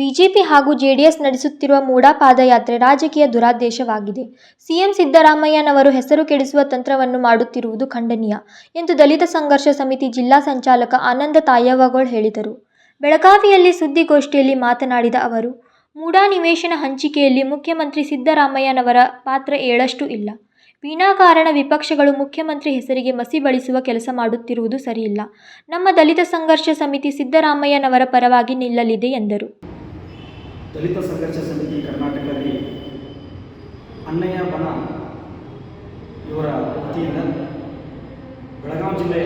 BJP ಹಾಗೂ JDS ನಡೆಸುತ್ತಿರುವ ಮೂಡಾ ಪಾದಯಾತ್ರೆ ರಾಜಕೀಯ ದುರಾದೇಶವಾಗಿದೆ. ಸಿಎಂ ಸಿದ್ದರಾಮಯ್ಯನವರು ಹೆಸರು ಕೆಡಿಸುವ ತಂತ್ರವನ್ನು ಮಾಡುತ್ತಿರುವುದು ಖಂಡನೀಯ, ಎಂದು ದಲಿತ ಸಂಘರ್ಷ ಸಮಿತಿ ಜಿಲ್ಲಾ ಸಂಚಾಲಕ ಆನಂದ ತಾಯವ್ವಗೋಳ್ ಹೇಳಿದರು. ಬೆಳಗಾವಿಯಲ್ಲಿ ಸುದ್ದಿಗೋಷ್ಠಿಯಲ್ಲಿ ಮಾತನಾಡಿದ ಅವರು, ಮೂಡಾ ನಿವೇಶನ ಹಂಚಿಕೆಯಲ್ಲಿ ಮುಖ್ಯಮಂತ್ರಿ ಸಿದ್ದರಾಮಯ್ಯನವರ ಪಾತ್ರ ಏಳಷ್ಟು ಇಲ್ಲ. ವಿನಾಕಾರಣ ವಿಪಕ್ಷಗಳು ಮುಖ್ಯಮಂತ್ರಿ ಹೆಸರಿಗೆ ಮಸಿ ಬಳಿಸುವ ಕೆಲಸ ಮಾಡುತ್ತಿರುವುದು ಸರಿಯಿಲ್ಲ. ನಮ್ಮ ದಲಿತ ಸಂಘರ್ಷ ಸಮಿತಿ ಸಿದ್ದರಾಮಯ್ಯನವರ ಪರವಾಗಿ ನಿಲ್ಲಲಿದೆ, ಎಂದರು. ದಲಿತ ಸಂಘರ್ಷ ಸಮಿತಿ ಕರ್ನಾಟಕದಲ್ಲಿ ಅಣ್ಣಯ್ಯ ಬನ ಇವರ ವತಿಯಿಂದ ಬೆಳಗಾವಿ ಜಿಲ್ಲೆ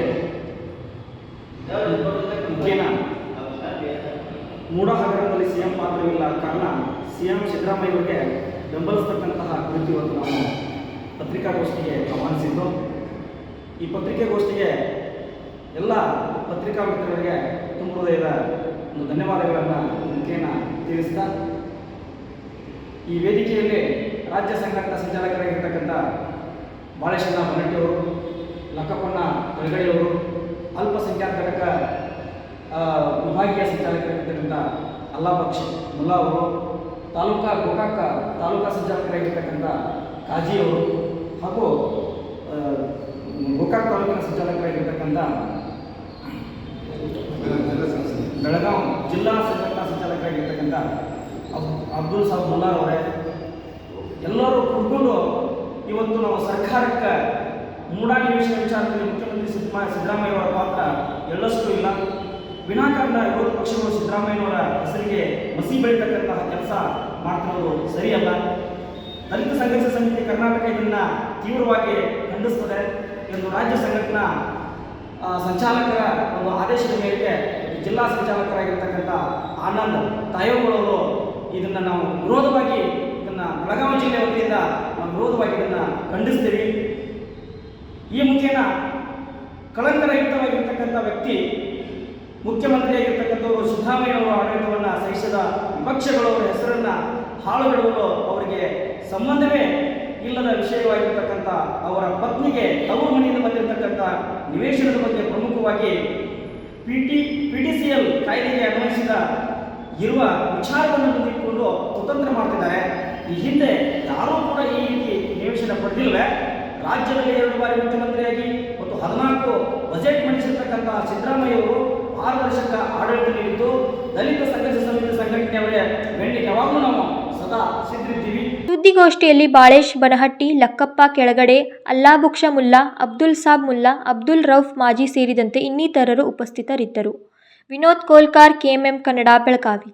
ಮುಖೇನ ಮೂಡ ಹಗರಣದಲ್ಲಿ ಸಿ ಎಂ ಪಾತ್ರವಿಲ್ಲ ಕಾರಣ ಸಿ ಎಂ ಸಿದ್ದರಾಮಯ್ಯವರಿಗೆ ಬೆಂಬಲಿಸ್ತಕ್ಕಂತಹ ಕುರಿತು ಇವತ್ತು ನಾವು ಪತ್ರಿಕಾಗೋಷ್ಠಿಗೆ ಆಹ್ವಾನಿಸಿದ್ದು. ಈ ಪತ್ರಿಕಾಗೋಷ್ಠಿಗೆ ಎಲ್ಲ ಪತ್ರಿಕಾ ಮಿತ್ರರಿಗೆ ತುಂಬ ಹೃದಯದ ಒಂದು ಧನ್ಯವಾದಗಳನ್ನು ಮುಖೇನ ತಿಳಿಸ್ತಾ ಈ ವೇದಿಕೆಯಲ್ಲಿ ರಾಜ್ಯ ಸಂಘಟನಾ ಸಂಚಾಲಕರಾಗಿರ್ತಕ್ಕಂಥ ಬಾಳೇಶ್ವರ ಬನ್ನಟ್ಟಿಯವರು ಲಕ್ಕಪ್ಪಣ್ಣ ಬೆಳಗಡೆಯವರು ಅಲ್ಪಸಂಖ್ಯಾತ ಘಟಕ ವಿಭಾಗೀಯ ಸಂಚಾಲಕರಾಗಿರ್ತಕ್ಕಂಥ ಅಲ್ಲಾಪಕ್ಷ ಮುಲ್ಲಾ ಅವರು, ತಾಲೂಕಾ ಗೋಕಾಕ ತಾಲೂಕಾ ಸಂಚಾಲಕರಾಗಿರ್ತಕ್ಕಂಥ ಕಾಜಿಯವರು ಹಾಗೂ ಗೋಕಾಕ್ ತಾಲೂಕಿನ ಸಂಚಾಲಕರಾಗಿರ್ತಕ್ಕಂಥ ಬೆಳಗಾವಿ ಜಿಲ್ಲಾ ಸಂಘಟನಾ ಸಂಚಾಲಕರಾಗಿರ್ತಕ್ಕಂಥ ಅಬ್, ಅಬ್ದುಲ್ ಸಾಬ್ ಮುಲ್ಲಾರ್ ಅವರೇ, ಎಲ್ಲರೂ ಕೂತ್ಕೊಂಡು ಇವತ್ತು ನಾವು ಸರ್ಕಾರಕ್ಕೆ ಮೂಡಾಗಿ ವಿಷಯ ವಿಚಾರದಲ್ಲಿ ಮುಖ್ಯಮಂತ್ರಿ ಸಿದ್ದರಾಮಯ್ಯ ಸಿದ್ದರಾಮಯ್ಯವರ ಪಾತ್ರ ಎಳ್ಳಷ್ಟು ಇಲ್ಲ. ವಿನಾಕಾರಣ ವಿರೋಧ ಪಕ್ಷಗಳು ಸಿದ್ದರಾಮಯ್ಯನವರ ಹೆಸರಿಗೆ ಮಸಿ ಬೆಳೀತಕ್ಕಂತಹ ಕೆಲಸ ಮಾಡ್ತಿರೋದು ಸರಿಯಲ್ಲ. ದಲಿತ ಸಂಘರ್ಷ ಸಮಿತಿ ಕರ್ನಾಟಕ ಇದನ್ನ ತೀವ್ರವಾಗಿ ಖಂಡಿಸ್ತದೆ ಎಂದು ರಾಜ್ಯ ಸಂಘಟನಾ ಸಂಚಾಲಕರ ಒಂದು ಆದೇಶದ ಮೇರೆಗೆ ಜಿಲ್ಲಾ ಸಂಚಾಲಕರಾಗಿರ್ತಕ್ಕಂಥ ಆನಂದ್ ತಾಯೋಗಳವರು ಇದನ್ನು ನಾವು ವಿರೋಧವಾಗಿ ಇದನ್ನು ಬೆಳಗಾವಿ ಜಿಲ್ಲೆ ವತಿಯಿಂದ ನಾವು ವಿರೋಧವಾಗಿ ಇದನ್ನು ಖಂಡಿಸ್ತೀವಿ. ಈ ಮುಖೇನ ಕಳಂಕರಹಿತವಾಗಿರ್ತಕ್ಕಂಥ ವ್ಯಕ್ತಿ, ಮುಖ್ಯಮಂತ್ರಿಯಾಗಿರ್ತಕ್ಕಂಥವರು ಸಿದ್ದರಾಮಯ್ಯನವರ ಆಡಳಿತವನ್ನು ಸಹಿಸದ ವಿಪಕ್ಷಗಳವರ ಹೆಸರನ್ನು ಹಾಳುಗೆಡುವುದು ಅವರಿಗೆ ಸಂಬಂಧವೇ ಇಲ್ಲದ ವಿಷಯವಾಗಿರ್ತಕ್ಕಂಥ ಅವರ ಪತ್ನಿಗೆ ತವರು ಮನೆಯಿಂದ ಬಂದಿರತಕ್ಕಂಥ ನಿವೇಶನದ ಬಗ್ಗೆ ಪ್ರಮುಖವಾಗಿ P T P T C L ಕಾಯ್ದೆಗೆ ಅನ್ವಯಿಸಿದ ಇರುವ ವಿಚಾರವನ್ನು ಮುಂದಿಟ್ಟುಕೊಂಡು ಕುತಂತ್ರ ಮಾಡ್ತಿದ್ದಾರೆ. ಈ ಹಿಂದೆ ಯಾರೂ ಕೂಡ ಈ ರೀತಿ ನಿವೇಶನ ಪಡೆದಿಲ್ಲವೇ? ರಾಜ್ಯದಲ್ಲಿ ಎರಡು ಬಾರಿ ಮುಖ್ಯಮಂತ್ರಿಯಾಗಿ ಮತ್ತು ಹದಿನಾಲ್ಕು ಬಜೆಟ್ ಮಂಡಿಸಿರ್ತಕ್ಕಂಥ ಸಿದ್ದರಾಮಯ್ಯವರು ಪಾರದರ್ಶಕ ಆಡಳಿತ ದಲಿತ ಸಂಘರ್ಷ ಸಮಿತಿ ಸಂಘಟನೆಯವರೇ ಬೆನ್ನಿಗೆ ಯಾವಾಗಲೂ ನಾವು ಸದಾ ಸಿದ್ಧರಿದ್ದೀವಿ ಸುದ್ದಿಗೋಷ್ಠಿಯಲ್ಲಿ ಬಾಳೇಶ್ ಬನಹಟ್ಟಿ, ಲಕ್ಕಪ್ಪ ಕೆಳಗಡೆ, ಅಲ್ಲಾಬುಕ್ಷ ಮುಲ್ಲಾ, ಅಬ್ದುಲ್ ಸಾಬ್ ಮುಲ್ಲಾ, ಅಬ್ದುಲ್ ರೌಫ್ ಮಾಜಿ ಸೇರಿದಂತೆ ಇನ್ನಿತರರು ಉಪಸ್ಥಿತರಿದ್ದರು. ವಿನೋದ್ ಕೋಲ್ಕಾರ್, ಕೆಎಂಎಂ ಕನ್ನಡ, ಬೆಳಗಾವಿ.